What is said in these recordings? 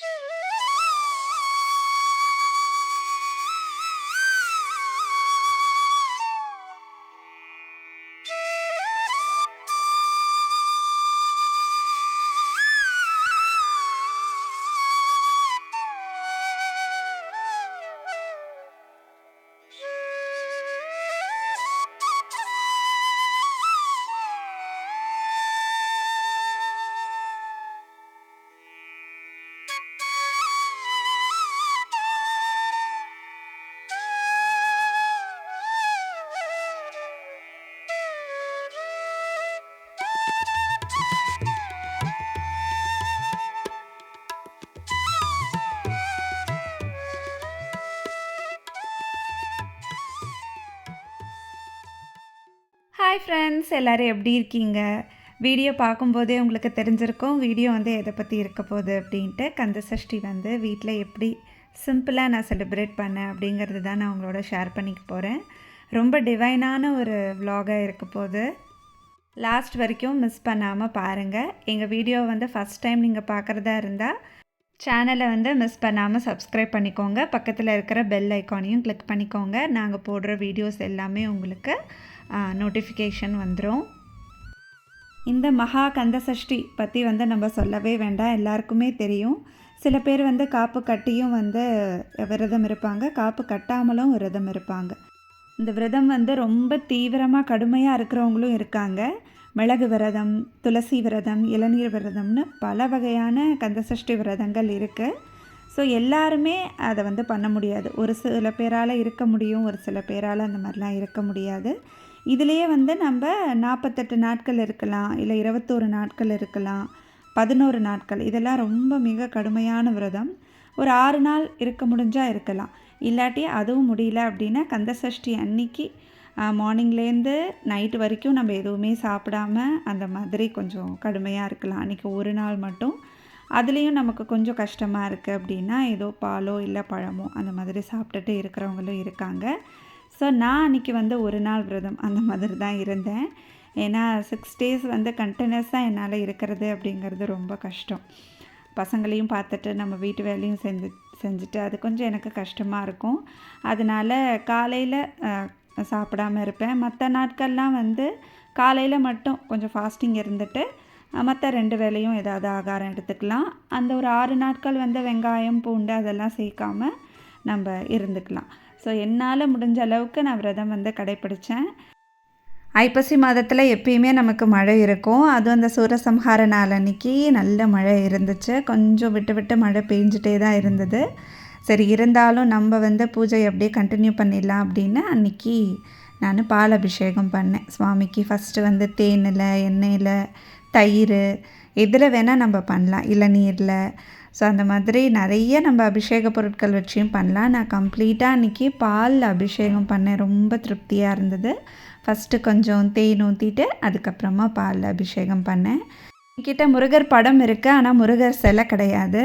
Yeah. Hi friends எல்லோரும் எப்படி இருக்கீங்க? வீடியோ பார்க்கும்போதே உங்களுக்கு தெரிஞ்சிருக்கும் வீடியோ வந்து எதை பற்றி இருக்க போகுது அப்படின்ட்டு. கந்த சஷ்டி வந்து வீட்டில் எப்படி சிம்பிளாக நான் செலிப்ரேட் பண்ணேன் அப்படிங்கிறது தான் நான் உங்களோட ஷேர் பண்ணிக்க போகிறேன் ரொம்ப டிவைனான ஒரு விலாகாக இருக்க போகுது. லாஸ்ட் வரைக்கும் மிஸ் பண்ணாமல் பாருங்கள் எங்கள் வீடியோ வந்து ஃபஸ்ட் டைம் நீங்கள் பார்க்குறதா இருந்தால் சேனலை வந்து மிஸ் பண்ணாமல் சப்ஸ்கிரைப் பண்ணிக்கோங்க. பக்கத்தில் இருக்கிற பெல் ஐக்கானையும் கிளிக் பண்ணிக்கோங்க. நாங்கள் போடுற வீடியோஸ் எல்லாமே உங்களுக்கு நோட்டிஃபிகேஷன் வந்துடும் இந்த மகா கந்த சஷ்டி பற்றி வந்து நம்ம சொல்லவே வேண்டாம் எல்லாருக்குமே தெரியும். சில பேர் வந்து காப்பு கட்டியும் வந்து விரதம் இருப்பாங்க காப்பு கட்டாமலும் விரதம் இருப்பாங்க. இந்த விரதம் வந்து ரொம்ப தீவிரமாக கடுமையாக இருக்கிறவங்களும் இருக்காங்க. மிளகு விரதம் துளசி விரதம் இளநீர் விரதம்னு பல வகையான கந்தசஷ்டி விரதங்கள் இருக்குது ஸோ எல்லாருமே அதை வந்து பண்ண முடியாது. ஒரு சில பேரால் இருக்க முடியும் ஒரு சில பேரால் அந்த மாதிரிலாம் இருக்க முடியாது. இதுலேயே வந்து நம்ம நாற்பத்தெட்டு நாட்கள் இருக்கலாம் இல்லை இருபத்தோரு நாட்கள் இருக்கலாம் பதினோரு நாட்கள் இதெல்லாம் ரொம்ப மிக கடுமையான விரதம். ஒரு ஆறு நாள் இருக்க முடிஞ்சால் இருக்கலாம். இல்லாட்டி அதுவும் முடியல அப்படின்னா கந்தசஷ்டி அன்னைக்கு மார்னிங்லேருந்து நைட்டு வரைக்கும் நம்ம எதுவுமே சாப்பிடாம அந்த மாதிரி கொஞ்சம் கடுமையாக இருக்கலாம். அன்றைக்கி ஒரு நாள் மட்டும். அதுலேயும் நமக்கு கொஞ்சம் கஷ்டமாக இருக்குது அப்படின்னா ஏதோ பாலோ இல்லை பழமோ அந்த மாதிரி சாப்பிட்டுட்டு இருக்கிறவங்களும் இருக்காங்க. ஸோ நான் அன்றைக்கி வந்து ஒரு நாள் விரதம் அந்த மாதிரி தான் இருந்தேன். ஏன்னா சிக்ஸ் டேஸ் வந்து கண்டினியூஸாக என்னால் இருக்கிறது அப்படிங்கிறது ரொம்ப கஷ்டம். பசங்களையும் பார்த்துட்டு நம்ம வீட்டு வேலையும் செஞ்சு செஞ்சுட்டு அது கொஞ்சம் எனக்கு கஷ்டமாக இருக்கும். அதனால் காலையில் சாப்பிடாம இருப்பேன். மற்ற நாட்கள்லாம் வந்து காலையில் மட்டும் கொஞ்சம் ஃபாஸ்டிங் இருந்துட்டு மற்ற ரெண்டு வேலையும் ஏதாவது ஆகாரம் எடுத்துக்கலாம். அந்த ஒரு ஆறு நாட்கள் வந்து வெங்காயம் பூண்டு அதெல்லாம் சேர்க்காம நம்ம இருந்துக்கலாம். ஸோ என்னால் முடிஞ்ச அளவுக்கு நான் விரதம் வந்து கடைப்பிடிச்சேன் ஐப்பசி மாதத்தில் எப்பயுமே நமக்கு மழை இருக்கும். அதுவும் அந்த சூரசம்ஹார நாள் அன்னைக்கு நல்ல மழை இருந்துச்சு. கொஞ்சம் விட்டு விட்டு மழை பெஞ்சிட்டே தான் இருந்தது. சரி இருந்தாலும் நம்ம வந்து பூஜை அப்படியே கண்டினியூ பண்ணிடலாம் அப்படின்னு அன்றைக்கி நான் பால் அபிஷேகம் பண்ணேன். சுவாமிக்கு ஃபஸ்ட்டு வந்து தேனில் எண்ணெயில் தயிர் எதில் வேணால் நம்ம பண்ணலாம். இளநீரில் ஸோ அந்த மாதிரி நிறைய நம்ம அபிஷேக பொருட்கள் வச்சியும் பண்ணலாம். நான் கம்ப்ளீட்டாக அன்றைக்கி பாலில் அபிஷேகம் பண்ணேன். ரொம்ப திருப்தியாக இருந்தது. ஃபஸ்ட்டு கொஞ்சம் தேன் ஊற்றிட்டு அதுக்கப்புறமா பாலில் அபிஷேகம் பண்ணேன். என்கிட்ட முருகர் படம் இருக்குது ஆனால் முருகர் சிலை கிடையாது.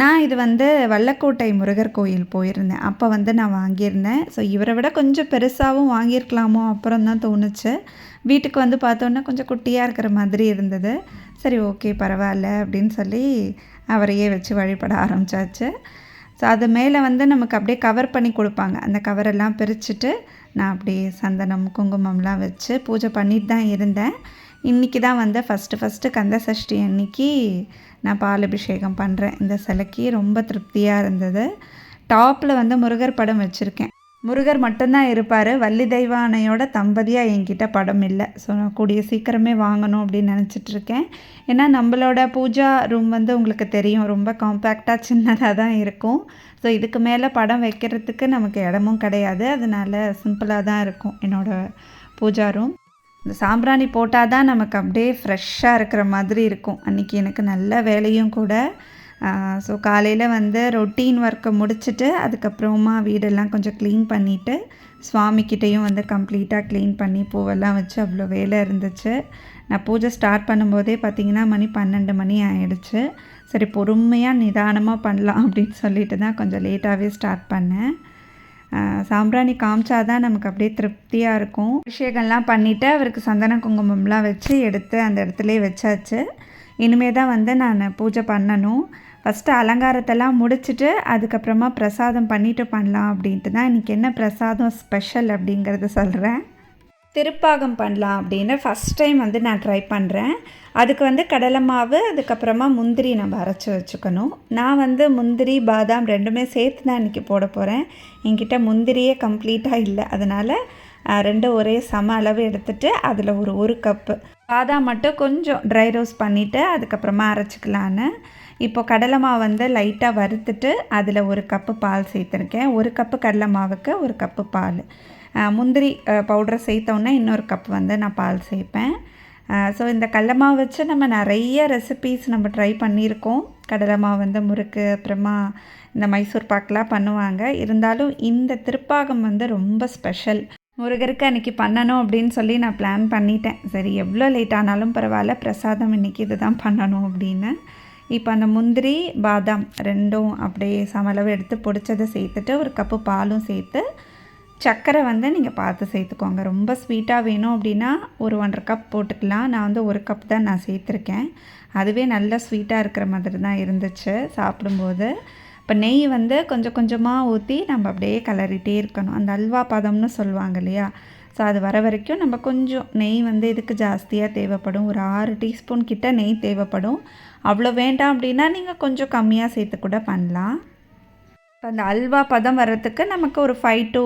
நான் இது வந்து வல்லக்கோட்டை முருகர் கோயில் போயிருந்தேன். அப்போ வந்து நான் வாங்கியிருந்தேன். ஸோ இவரை விட கொஞ்சம் பெருசாகவும் வாங்கியிருக்கலாமோ அப்புறம் தான் தோணுச்சு. வீட்டுக்கு வந்து பார்த்தோன்னா கொஞ்சம் குட்டியாக இருக்கிற மாதிரி இருந்தது. சரி ஓகே பரவாயில்ல அப்படின்னு சொல்லி அவரையே வச்சு வழிபட ஆரம்பித்தாச்சு ஸோ அது மேலே வந்து நமக்கு அப்படியே கவர் பண்ணி கொடுப்பாங்க. அந்த கவரெல்லாம் பிரிச்சுட்டு நான் அப்படியே சந்தனம் குங்குமம்லாம் வச்சு பூஜை பண்ணிட்டு தான் இருந்தேன். இன்றைக்கி தான் வந்து ஃபஸ்ட்டு ஃபஸ்ட்டு கந்த சஷ்டி அன்னைக்கு நான் பால் அபிஷேகம் பண்ணுறேன் இந்த சிலைக்கு ரொம்ப திருப்தியாக இருந்தது. டாப்பில் வந்து முருகர் படம் வச்சுருக்கேன். முருகர் மட்டும்தான் இருப்பார். வள்ளி தெய்வானையோட தம்பதியாக என்கிட்ட படம் இல்லை. ஸோ நான் கூடிய சீக்கிரமே வாங்கணும் அப்படின்னு நினச்சிட்ருக்கேன் ஏன்னா நம்மளோட பூஜா ரூம் வந்து உங்களுக்கு தெரியும். ரொம்ப காம்பேக்டாக சின்னதாக தான் இருக்கும். ஸோ இதுக்கு மேலே படம் வைக்கிறதுக்கு நமக்கு இடமும் கிடையாது. அதனால சிம்பிளாக தான் இருக்கும் என்னோடய பூஜா ரூம் இந்த சாம்பிராணி போட்டால் தான் நமக்கு அப்படியே ஃப்ரெஷ்ஷாக இருக்கிற மாதிரி இருக்கும். அன்றைக்கி எனக்கு நல்ல வேலையும் கூட. ஸோ காலையில் வந்து ரொட்டீன் ஒர்க்கை முடிச்சுட்டு அதுக்கப்புறமா வீடெல்லாம் கொஞ்சம் க்ளீன் பண்ணிவிட்டு சுவாமிக்கிட்டேயும் வந்து கம்ப்ளீட்டாக க்ளீன் பண்ணி பூவெல்லாம் வச்சு அவ்வளோ வேலை இருந்துச்சு. நான் பூஜை ஸ்டார்ட் பண்ணும்போதே பார்த்திங்கன்னா மணி பன்னெண்டு மணி ஆயிடுச்சு. சரி பொறுமையாக நிதானமாக பண்ணலாம் அப்படின்னு சொல்லிட்டு தான் கொஞ்சம் லேட்டாகவே ஸ்டார்ட் பண்ணேன். சாம்பிராணி காமிச்சாதான் நமக்கு அப்படியே திருப்தியாக இருக்கும். அபிஷேகம்லாம் பண்ணிவிட்டு அவருக்கு சந்தன குங்குமம்லாம் வச்சு எடுத்து அந்த இடத்துலையே வச்சாச்சு. இனிமே தான் வந்து நான் பூஜை பண்ணணும். ஃபஸ்ட்டு அலங்காரத்தெல்லாம் முடிச்சுட்டு அதுக்கப்புறமா பிரசாதம் பண்ணிவிட்டு பண்ணலாம் அப்படின்ட்டு தான் இன்றைக்கி என்ன பிரசாதம் ஸ்பெஷல் அப்படிங்கிறத சொல்கிறேன் திருப்பாகம் பண்ணலாம் அப்படின்னு ஃபஸ்ட் டைம் வந்து நான் ட்ரை பண்ணுறேன் அதுக்கு வந்து கடலை மாவு அதுக்கப்புறமா முந்திரி நம்ம அரைச்சி வச்சுக்கணும். நான் வந்து முந்திரி பாதாம் ரெண்டுமே சேர்த்து தான் இன்றைக்கி போட போகிறேன் என்கிட்ட முந்திரியே கம்ப்ளீட்டாக இல்லை. அதனால் ரெண்டும் ஒரே சம அளவு எடுத்துட்டு அதில் ஒரு ஒரு கப்பு பாதாம் மட்டும் கொஞ்சம் ட்ரை ரோஸ் பண்ணிவிட்டு அதுக்கப்புறமா அரைச்சிக்கலான்னு. இப்போ கடலை மாவு வந்து லைட்டாக வறுத்துட்டு அதில் ஒரு கப்பு பால் சேர்த்துருக்கேன். ஒரு கப்பு கடலை மாவுக்கு ஒரு கப்பு பால். முந்திரி பவுடரை சேர்த்தோன்னே இன்னொரு கப் வந்து நான் பால் சேர்ப்பேன். ஸோ இந்த கடலை மாவு வச்சு நம்ம நிறைய ரெசிபீஸ் நம்ம ட்ரை பண்ணியிருக்கோம். கடலை மாவு வந்து முறுக்கு அப்புறமா இந்த மைசூர் பாக்கெலாம் பண்ணுவாங்க. இருந்தாலும் இந்த திருப்பாகம் வந்து ரொம்ப ஸ்பெஷல் முருகருக்கு அன்றைக்கி பண்ணணும் அப்படின்னு சொல்லி நான் பிளான் பண்ணிட்டேன். சரி எவ்வளோ லேட் ஆனாலும் பரவாயில்ல பிரசாதம் இன்றைக்கி இது தான் பண்ணணும் அப்படின்னு. இப்போ அந்த முந்திரி பாதாம் ரெண்டும் அப்படியே சமளவு எடுத்து பொடிச்சதை சேர்த்துட்டு ஒரு கப்பு பாலும் சேர்த்து சர்க்கரை வந்து நீங்கள் பார்த்து சேர்த்துக்கோங்க. ரொம்ப ஸ்வீட்டாக வேணும் அப்படின்னா ஒரு ஒன்றரை கப் போட்டுக்கலாம். நான் வந்து ஒரு கப் தான் நான் சேர்த்துருக்கேன். அதுவே நல்லா ஸ்வீட்டாக இருக்கிற மாதிரி தான் இருந்துச்சு சாப்பிடும்போது. இப்போ நெய் வந்து கொஞ்சம் கொஞ்சமாக ஊற்றி நம்ம அப்படியே கலரிட்டே இருக்கணும். அந்த அல்வா பதம்னு சொல்லுவாங்க இல்லையா? ஸோ அது வர வரைக்கும் நம்ம கொஞ்சம் நெய் வந்து இதுக்கு ஜாஸ்தியாக தேவைப்படும். ஒரு ஆறு டீஸ்பூன் கிட்ட நெய் தேவைப்படும். அவ்வளோ வேண்டாம் அப்படின்னா நீங்கள் கொஞ்சம் கம்மியாக சேர்த்து கூட பண்ணலாம். இப்போ அந்த அல்வா பதம் வர்றதுக்கு நமக்கு ஒரு ஃபைவ் டு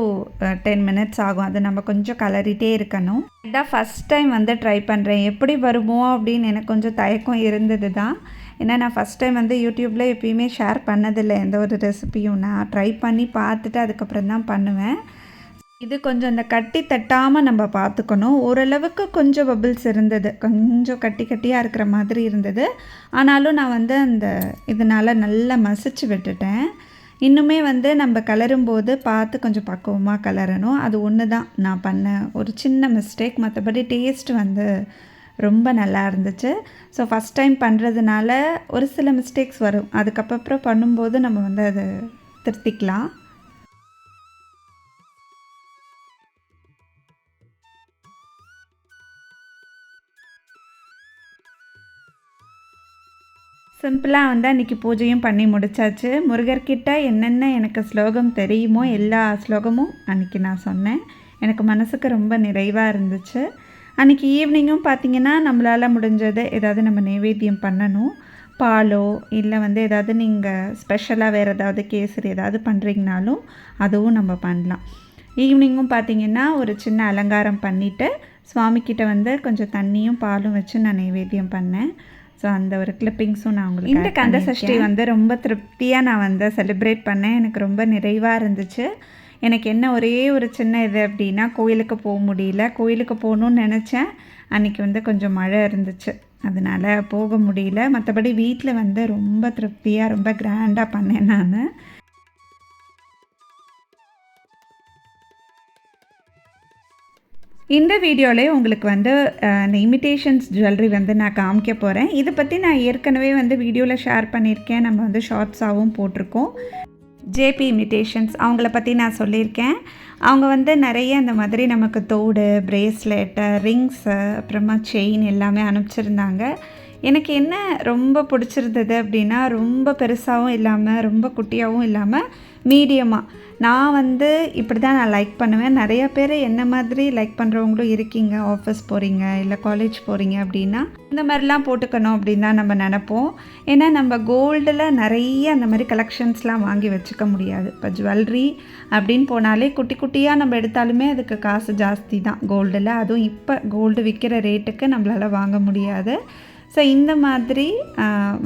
டென் மினிட்ஸ் ஆகும். அது நம்ம கொஞ்சம் கலரிட்டே இருக்கணும். இதான் ஃபஸ்ட் டைம் வந்து ட்ரை பண்ணுறேன் எப்படி வருமோ அப்படின்னு எனக்கு கொஞ்சம் தயக்கம் இருந்தது தான். ஏன்னா நான் ஃபஸ்ட் டைம் வந்து யூடியூப்பில் எப்பயுமே ஷேர் பண்ணதில்லை. எந்த ஒரு ரெசிபியும் நான் ட்ரை பண்ணி பார்த்துட்டு அதுக்கப்புறம் தான் பண்ணுவேன். இது கொஞ்சம் இந்த கட்டி தட்டாமல் நம்ம பார்த்துக்கணும். ஓரளவுக்கு கொஞ்சம் பபிள்ஸ் இருந்தது. கொஞ்சம் கட்டி கட்டியாக இருக்கிற மாதிரி இருந்தது. ஆனாலும் நான் வந்து அந்த இதனால் நல்லா மசிச்சு விட்டுட்டேன். இன்னுமே வந்து நம்ம கலரும் போது பார்த்து கொஞ்சம் பக்குவமாக கலரணும். அது ஒன்று தான். நான் பண்ண ஒரு சின்ன மிஸ்டேக் மற்றபடி டேஸ்ட் வந்து ரொம்ப நல்லா இருந்துச்சு. ஸோ ஃபஸ்ட் டைம் பண்ணுறதுனால ஒரு சில மிஸ்டேக்ஸ் வரும். அதுக்கப்புறம் பண்ணும்போது நம்ம வந்து அதை திருத்திக்கலாம். சிம்பிளாக வந்து அன்றைக்கி பூஜையும் பண்ணி முடிச்சாச்சு. முருகர்கிட்ட என்னென்ன எனக்கு ஸ்லோகம் தெரியுமோ எல்லா ஸ்லோகமும் அன்றைக்கி நான் சொன்னேன். எனக்கு மனசுக்கு ரொம்ப நிறைவாக இருந்துச்சு. அன்றைக்கி ஈவினிங்கும் பார்த்திங்கன்னா நம்மளால் முடிஞ்சதை ஏதாவது நம்ம நைவேத்தியம் பண்ணணும். பாலோ இல்லை வந்து ஏதாவது நீங்கள் ஸ்பெஷலாக வேறு ஏதாவது கேசரி ஏதாவது பண்ணுறீங்கனாலும் அதுவும் நம்ம பண்ணலாம். ஈவினிங்கும் பார்த்திங்கன்னா ஒரு சின்ன அலங்காரம் பண்ணிவிட்டு சுவாமிக்கிட்ட வந்து கொஞ்சம் தண்ணியும் பாலும் வச்சு நான் நைவேத்தியம் பண்ணேன். ஸோ அந்த ஒரு கிளிப்பிங்ஸும் நான் உங்களுக்கு இந்த கந்த சஷ்டி வந்து ரொம்ப திருப்தியாக நான் வந்து செலிப்ரேட் பண்ணேன். எனக்கு ரொம்ப நிறைவாக இருந்துச்சு. எனக்கு என்ன ஒரே ஒரு சின்ன இது அப்படின்னா கோயிலுக்கு போக முடியல. கோயிலுக்கு போகணுன்னு நினச்சேன். அன்றைக்கி வந்து கொஞ்சம் மழை இருந்துச்சு. அதனால் போக முடியல. மற்றபடி வீட்டில் வந்து ரொம்ப திருப்தியாக ரொம்ப கிராண்டாக பண்ணேன் நான். இந்த வீடியோவில் உங்களுக்கு வந்து இந்த இமிட்டேஷன்ஸ் ஜுவல்லரி வந்து நான் காமிக்க போகிறேன் இதை பற்றி நான் ஏற்கனவே வந்து வீடியோவில் ஷேர் பண்ணியிருக்கேன். நம்ம வந்து ஷார்ட்ஸாகவும் போட்டிருக்கோம். ஜேபி இமிட்டேஷன்ஸ் அவங்கள பற்றி நான் சொல்லியிருக்கேன். அவங்க வந்து நிறைய இந்த மாதிரி நமக்கு தோடு பிரேஸ்லெட்டு ரிங்ஸு அப்புறமா செயின் எல்லாமே அனுப்பிச்சிருந்தாங்க. எனக்கு என்ன ரொம்ப பிடிச்சிருந்தது அப்படின்னா ரொம்ப பெருசாகவும் இல்லாமல் ரொம்ப குட்டியாகவும் இல்லாமல் மீடியமாக நான் வந்து இப்படி தான் நான் லைக் பண்ணுவேன். நிறைய பேர் என்ன மாதிரி லைக் பண்ணுறவங்களும் இருக்கீங்க ஆஃபீஸ் போகிறீங்க இல்லை காலேஜ் போகிறீங்க அப்படின்னா இந்த மாதிரிலாம் போட்டுக்கணும் அப்படின்னு தான் நம்ம நினப்போம். ஏன்னா நம்ம கோல்டில் நிறைய அந்த மாதிரி கலெக்ஷன்ஸ்லாம் வாங்கி வச்சுக்க முடியாது. இப்போ ஜுவல்லரி அப்படின்னு போனாலே குட்டி குட்டியாக நம்ம எடுத்தாலுமே அதுக்கு காசு ஜாஸ்தி தான். கோல்டில் அதுவும் இப்போ கோல்டு விற்கிற ரேட்டுக்கு நம்மளால் வாங்க முடியாது. ஸோ இந்த மாதிரி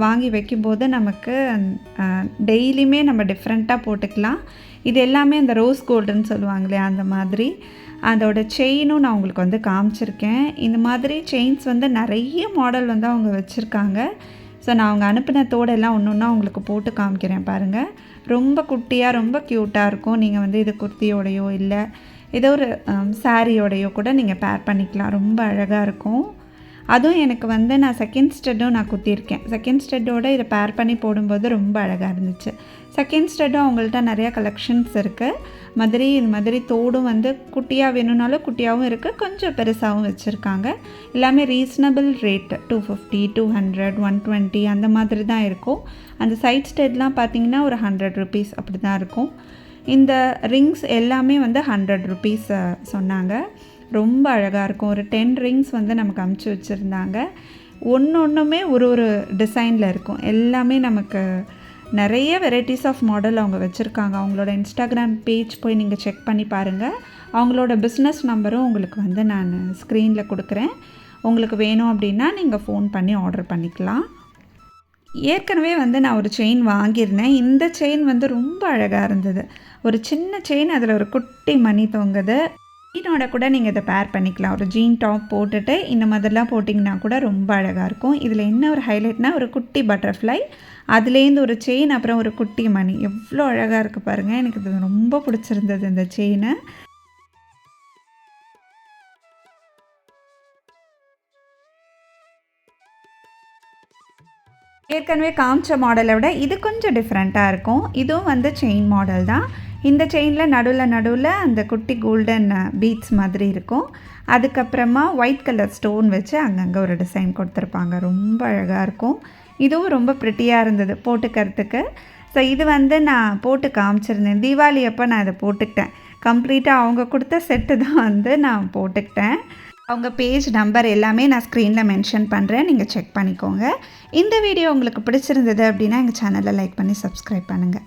வாங்கி வைக்கும்போது நமக்கு டெய்லியுமே நம்ம டிஃப்ரெண்ட்டாக போட்டுக்கலாம். இது எல்லாமே அந்த ரோஸ் கோல்டுன்னு சொல்லுவாங்களே அந்த மாதிரி. அதோட செயினும் நான் உங்களுக்கு வந்து காமிச்சிருக்கேன். இந்த மாதிரி செயின்ஸ் வந்து நிறைய மாடல் வந்து அவங்க வச்சுருக்காங்க. ஸோ நான் அவங்க அனுப்பின தோடெல்லாம் ஒன்று ஒன்றா உங்களுக்கு போட்டு காமிக்கிறேன் பாருங்கள் ரொம்ப குட்டியாக ரொம்ப க்யூட்டாக இருக்கும். நீங்கள் வந்து இது குர்த்தியோடையோ இல்லை ஏதோ ஒரு சாரியோடையோ கூட நீங்கள் பேர் பண்ணிக்கலாம். ரொம்ப அழகாக இருக்கும். அதுவும் எனக்கு வந்து நான் செகண்ட் ஸ்டெட்டும் நான் குத்தியிருக்கேன். செகண்ட் ஸ்டெட்டோடு இதை பேர் பண்ணி போடும்போது ரொம்ப அழகாக இருந்துச்சு. செகண்ட் ஸ்டெட்டும் அவங்கள்ட்ட நிறையா கலெக்ஷன்ஸ் இருக்குது மாதிரி இது மாதிரி தோடும் வந்து குட்டியாக வேணும்னாலும் குட்டியாகவும் இருக்குது கொஞ்சம் பெருசாகவும் வச்சுருக்காங்க. எல்லாமே reasonable rate two fifty two hundred one twenty அந்த மாதிரி தான் இருக்கும். அந்த சைட் ஸ்டெட்லாம் பார்த்திங்கன்னா ஒரு ஹண்ட்ரட் ருபீஸ் அப்படி தான் இருக்கும். இந்த ரிங்ஸ் எல்லாமே வந்து ஹண்ட்ரட் ருபீஸ் சொன்னாங்க. ரொம்ப அழகாக இருக்கும். ஒரு டென் ரிங்ஸ் வந்து நமக்கு அமுச்சு வச்சுருந்தாங்க. ஒன்று ஒன்றுமே ஒரு ஒரு டிசைனில் இருக்கும். எல்லாமே நமக்கு நிறைய வெரைட்டிஸ் ஆஃப் மாடல் அவங்க வச்சுருக்காங்க. அவங்களோட இன்ஸ்டாகிராம் பேஜ் போய் நீங்கள் செக் பண்ணி பாருங்கள் அவங்களோட பிஸ்னஸ் நம்பரும் உங்களுக்கு வந்து நான் ஸ்க்ரீனில் கொடுக்குறேன். உங்களுக்கு வேணும் அப்படின்னா நீங்கள் ஃபோன் பண்ணி ஆர்டர் பண்ணிக்கலாம். ஏற்கனவே வந்து நான் ஒரு செயின் வாங்கியிருந்தேன். இந்த செயின் வந்து ரொம்ப அழகாக இருந்தது. ஒரு சின்ன செயின் அதில் ஒரு குட்டி மணி தொங்குது. ஜீனோட கூட நீங்கள் இதை பேர் பண்ணிக்கலாம். ஒரு ஜீன் டாப் போட்டுட்டு இந்த மாதிரிலாம் போட்டிங்கன்னா கூட ரொம்ப அழகாக இருக்கும். இதில் என்ன ஒரு ஹைலைட்னா ஒரு குட்டி பட்டர்ஃப்ளை அதுலேருந்து ஒரு செயின் அப்புறம் ஒரு குட்டி மணி. எவ்வளோ அழகாக இருக்குது பாருங்கள் எனக்கு இது ரொம்ப பிடிச்சிருந்தது இந்த செயினை ஏற்கனவே காமிச்ச மாடலை விட இது கொஞ்சம் டிஃப்ரெண்ட்டாக இருக்கும். இதுவும் வந்து செயின் மாடல் தான். இந்த செயினில் நடுவில் நடுவில் அந்த குட்டி கோல்டன் பீட்ஸ் மாதிரி இருக்கும். அதுக்கப்புறமா ஒயிட் கலர் ஸ்டோன் வச்சு அங்கங்கே ஒரு டிசைன் கொடுத்துருப்பாங்க. ரொம்ப அழகாக இருக்கும். இதுவும் ரொம்ப ப்ரிட்டியாக இருந்தது போட்டுக்கிறதுக்கு. ஸோ இது வந்து நான் போட்டு காமிச்சிருந்தேன். தீபாவளி அப்போ நான் இதை போட்டுக்கிட்டேன். கம்ப்ளீட்டாக அவங்க கொடுத்த செட்டு தான் வந்து நான் போட்டுக்கிட்டேன். அவங்க பேஜ் நம்பர் எல்லாமே நான் ஸ்க்ரீனில் மென்ஷன் பண்ணுறேன் நீங்கள் செக் பண்ணிக்கோங்க. இந்த வீடியோ உங்களுக்கு பிடிச்சிருந்தது அப்படின்னா எங்கள் சேனலை லைக் பண்ணி சப்ஸ்கிரைப் பண்ணுங்கள்